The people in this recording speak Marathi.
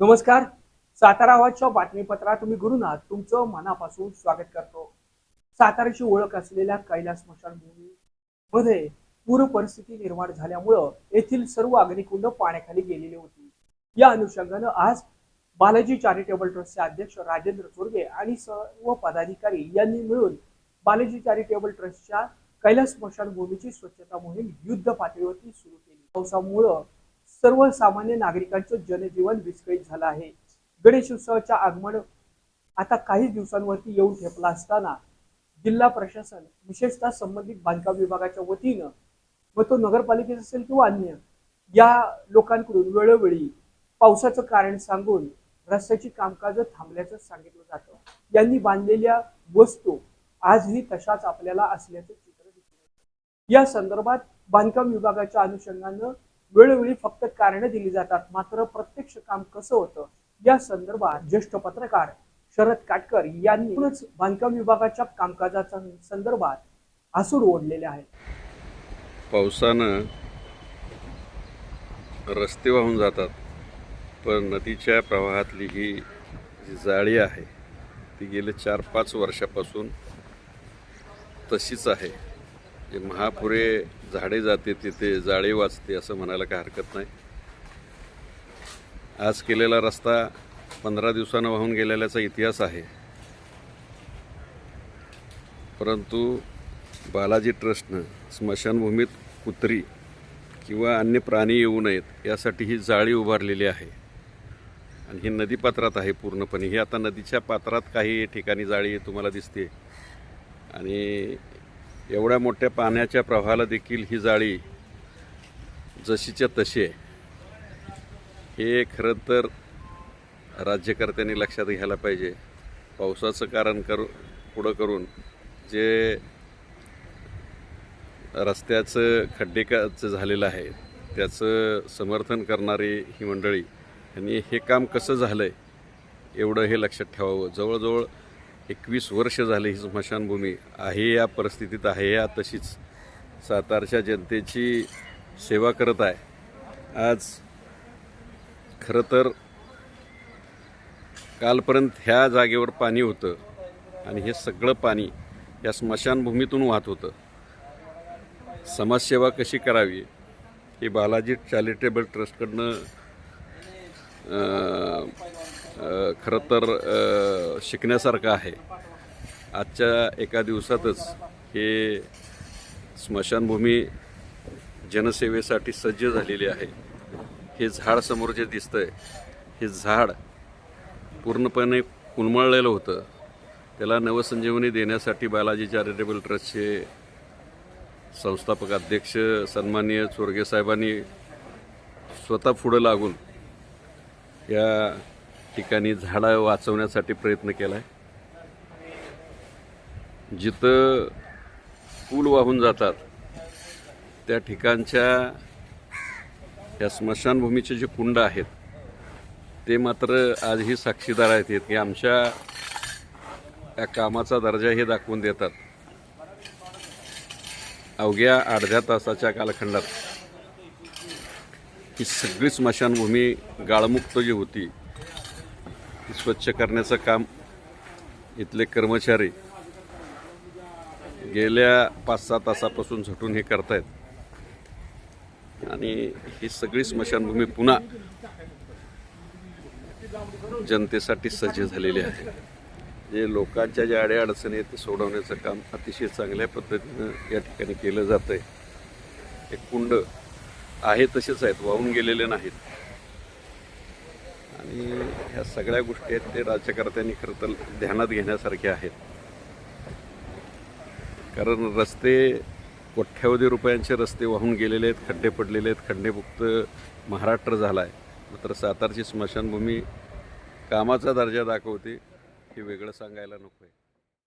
नमस्कार. सातारा आवाजच्या बातमीपत्रात मी गुरुनाथ तुमचं मनापासून स्वागत करतो. साताराची ओळख असलेल्या कैलास स्मशानभूमी मध्ये पूर परिस्थिती निर्माण झाल्यामुळं येथील सर्व अग्निकुंड पाण्याखाली गेलेली होती. या अनुषंगानं आज बालाजी चॅरिटेबल ट्रस्टचे अध्यक्ष राजेंद्र चोरगे आणि सर्व पदाधिकारी यांनी मिळून बालाजी चॅरिटेबल ट्रस्टच्या कैलास स्मशानभूमीची स्वच्छता मोहीम युद्ध पातळीवरती सुरू केली. पावसामुळं सर्वसामान्य नागरिकांचं जनजीवन विस्कळीत झालं आहे. गणेश उत्सवाच्या आगमन आता काही दिवसांवरती येऊन ठेपला असताना जिल्हा प्रशासन विशेषतः संबंधित बांधकाम विभागाच्या वतीनं व तो नगरपालिकेचा असेल किंवा अन्य या लोकांकडून वेळोवेळी पावसाचं कारण सांगून रस्त्याची कामकाज थांबल्याचं सांगितलं जातं. यांनी बांधलेल्या वस्तू आजही तशाच आपल्याला असल्याचं चित्र दिसून या संदर्भात बांधकाम विभागाच्या अनुषंगानं वेळोवेळी फक्त कारणं दिली जातात. मात्र प्रत्यक्ष काम कसं होतं? या संदर्भात ज्येष्ठ पत्रकार शरद काटकर यांनी बांधकाम विभागाच्या कामकाजाच्या संदर्भात आसूड ओढलेले आहे पावसानं रस्ते वाहून जातात पण नदीच्या प्रवाहातली ही जी जाळी आहे ती गेले चार पाच वर्षापासून तशीच आहे. जे महापुरे झाडे जाते तिथे जाळे वाचते असं म्हणायला काही हरकत नाही. आज केलेला रस्ता पंधरा दिवसानं वाहून गेलेल्याचा इतिहास आहे. परंतु बालाजी ट्रस्टनं स्मशानभूमीत कुत्री किंवा अन्य प्राणी येऊ नयेत यासाठी ही जाळी उभारलेली आहे. आणि ही नदीपात्रात आहे पूर्णपणे. ही आता नदीच्या पात्रात काही ठिकाणी जाळी तुम्हाला दिसते. आणि एवढ्या मोठ्या पाण्याच्या प्रवाहाला देखील ही जाळी जशीच्या तशी आहे. हे खरं तर राज्यकर्त्यांनी लक्षात घ्यायला पाहिजे. पावसाचं कारण करू पुढं करून जे रस्त्याचं खड्डेकाचं झालेलं आहे त्याचं समर्थन करणारी ही मंडळी यांनी हे काम कसं झालं आहे एवढं हे लक्षात ठेवावं. जवळजवळ एकवीस वर्ष झाली ही स्मशानभूमी आहे या परिस्थितीत आहे या तशीच सातारच्या जनतेची सेवा करत आहे. आज खरं तर कालपर्यंत ह्या जागेवर पाणी होतं आणि हे सगळं पाणी या स्मशानभूमीतून वाहत होतं. समाजसेवा कशी करावी हे बालाजी चॅरिटेबल ट्रस्टकडनं खरं तर शिकण्यासारखं आहे. आजच्या एका दिवसातच हे स्मशानभूमी जनसेवेसाठी सज्ज झालेली आहे. हे झाड समोर जे दिसतंय हे झाड पूर्णपणे उन्मळलेलं होतं. त्याला नवसंजीवनी देण्यासाठी बालाजी चॅरिटेबल ट्रस्टचे संस्थापक अध्यक्ष सन्माननीय चोरगे साहेबांनी स्वतः पुढं लागून या ठिकाणी झाडं वाचवण्यासाठी प्रयत्न केला आहे जिथं पूल वाहून जातात त्या ठिकाणच्या या स्मशानभूमीचे जे कुंड आहेत ते मात्र आजही साक्षीदार आहेत. की आमच्या या कामाचा दर्जा हे दाखवून देतात. अवघ्या अर्ध्या तासाच्या कालखंडात ही सगळी स्मशानभूमी गाळमुक्त जी होती ती स्वच्छ करण्याचं काम इथले कर्मचारी गेल्या पाच सहा तासापासून झटून हे करतायत. आणि ही सगळी स्मशानभूमी पुन्हा जनतेसाठी सज्ज झालेली आहे. जे लोकांच्या ज्या अड्या अडचणी आहेत ते सोडवण्याचं काम अतिशय चांगल्या पद्धतीनं या ठिकाणी केलं जातं आहे हे कुंड आहे तसेच आहेत वाहून गेलेले नाहीत. आणि ह्या सगळ्या गोष्टी आहेत ते राज्यकर्त्यांनी खरं तर ध्यानात घेण्यासारख्या आहेत. कारण रस्ते कोट्यावधी रुपयांचे रस्ते वाहून गेलेले आहेत खड्डे पडलेले आहेत खड्डेमुक्त महाराष्ट्र झाला आहे मात्र सातारची स्मशानभूमी कामाचा दर्जा दाखवते हे वेगळं सांगायला नको आहे.